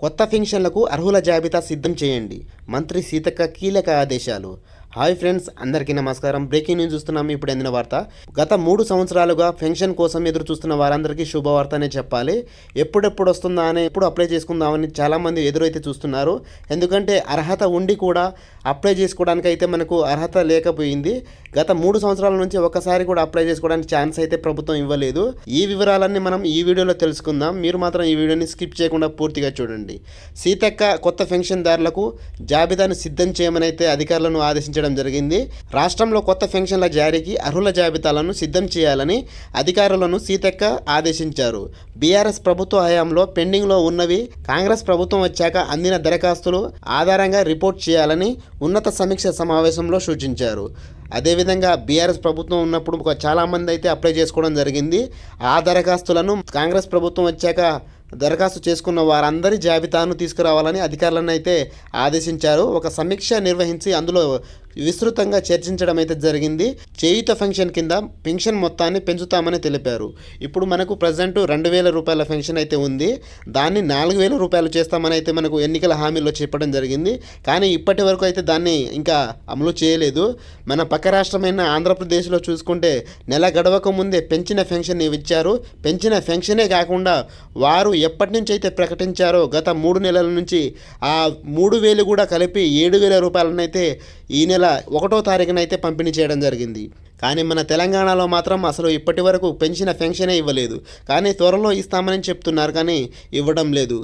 కొత్త పెన్షన్లకు అర్హుల జాబితా సిద్ధం చేయండి. మంత్రి సీతక్క కీలక ఆదేశాలు. హాయ్ ఫ్రెండ్స్ అందరికీ నమస్కారం. బ్రేకింగ్ న్యూస్ చూస్తున్నాము ఇప్పుడు అందిన వార్త. గత మూడు సంవత్సరాలుగా పెన్షన్ కోసం ఎదురు చూస్తున్న వారందరికీ శుభవార్త అనే చెప్పాలి. ఎప్పుడెప్పుడు వస్తుందా అని ఎప్పుడు అప్లై చేసుకుందామని చాలామంది ఎదురైతే చూస్తున్నారు. ఎందుకంటే అర్హత ఉండి కూడా అప్లై చేసుకోవడానికి అయితే మనకు అర్హత లేకపోయింది. గత మూడు సంవత్సరాల నుంచి ఒకసారి కూడా అప్లై చేసుకోవడానికి ఛాన్స్ అయితే ప్రభుత్వం ఇవ్వలేదు. ఈ వివరాలన్నీ మనం ఈ వీడియోలో తెలుసుకుందాం. మీరు మాత్రం ఈ వీడియోని స్కిప్ చేయకుండా పూర్తిగా చూడండి. సీతక్క కొత్త పెన్షన్దారులకు జాబితాను సిద్ధం చేయమని అయితే అధికారులను ఆదేశించడం జరిగింది. రాష్ట్రంలో కొత్త పెన్షన్ల జారీకి అర్హుల జాబితాలను సిద్ధం చేయాలని అధికారులను సీతక్క ఆదేశించారు. బీఆర్ఎస్ ప్రభుత్వ హయాంలో పెండింగ్లో ఉన్నవి కాంగ్రెస్ ప్రభుత్వం వచ్చాక అందిన దరఖాస్తులు ఆధారంగా రిపోర్ట్ చేయాలని ఉన్నత సమీక్ష సమావేశంలో సూచించారు. అదేవిధంగా బీఆర్ఎస్ ప్రభుత్వం ఉన్నప్పుడు ఒక చాలామంది అయితే అప్లై చేసుకోవడం జరిగింది. ఆ దరఖాస్తులను కాంగ్రెస్ ప్రభుత్వం వచ్చాక దరఖాస్తు చేసుకున్న వారందరి జాబితాను తీసుకురావాలని అధికారులను అయితే ఆదేశించారు. ఒక సమీక్ష నిర్వహించి అందులో విస్తృతంగా చర్చించడం అయితే జరిగింది. చేయుత ఫంక్షన్ కింద పెన్షన్ మొత్తాన్ని పెంచుతామని తెలిపారు. ఇప్పుడు మనకు ప్రజెంట్ రెండు వేల రూపాయల పెన్షన్ అయితే ఉంది. దాన్ని నాలుగు వేల రూపాయలు చేస్తామని అయితే మనకు ఎన్నికల హామీలో చెప్పడం జరిగింది. కానీ ఇప్పటి వరకు అయితే దాన్ని ఇంకా అమలు చేయలేదు. మన పక్క రాష్ట్రమైన ఆంధ్రప్రదేశ్లో చూసుకుంటే నెల గడవక ముందే పెంచిన పెన్షన్ ఇచ్చారు. పెంచిన పెన్షనే కాకుండా వారు ఎప్పటి నుంచి అయితే ప్రకటించారో గత మూడు నెలల నుంచి ఆ మూడు వేలు కూడా కలిపి ఏడు వేల రూపాయలనైతే ఈ నెల ఒకటో తారీఖున అయితే పంపిణీ చేయడం జరిగింది. కానీ మన తెలంగాణలో మాత్రం అసలు ఇప్పటి వరకు పెంచిన పెన్షనే ఇవ్వలేదు. కానీ త్వరలో ఇస్తామని చెప్తున్నారు కానీ ఇవ్వడం లేదు.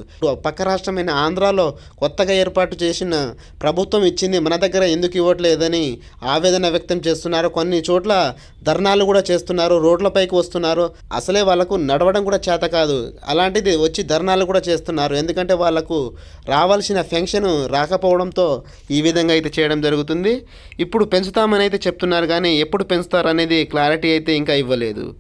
పక్క రాష్ట్రమైన ఆంధ్రాలో కొత్తగా ఏర్పాటు చేసిన ప్రభుత్వం ఇచ్చింది మన దగ్గర ఎందుకు ఇవ్వట్లేదని ఆవేదన వ్యక్తం చేస్తున్నారు. కొన్ని చోట్ల ధర్నాలు కూడా చేస్తున్నారు రోడ్లపైకి వస్తున్నారు. అసలే వాళ్ళకు నడవడం కూడా చేత కాదు. అలాంటిది వచ్చి ధర్నాలు కూడా చేస్తున్నారు. ఎందుకంటే వాళ్ళకు రావాల్సిన పెన్షన్ రాకపోవడంతో ఈ విధంగా అయితే చేయడం జరుగుతుంది. ఇప్పుడు పెంచుతామని అయితే చెప్తున్నారు కానీ ఎప్పుడు పెంచు అనేది క్లారిటీ అయితే ఇంకా ఇవ్వలేదు.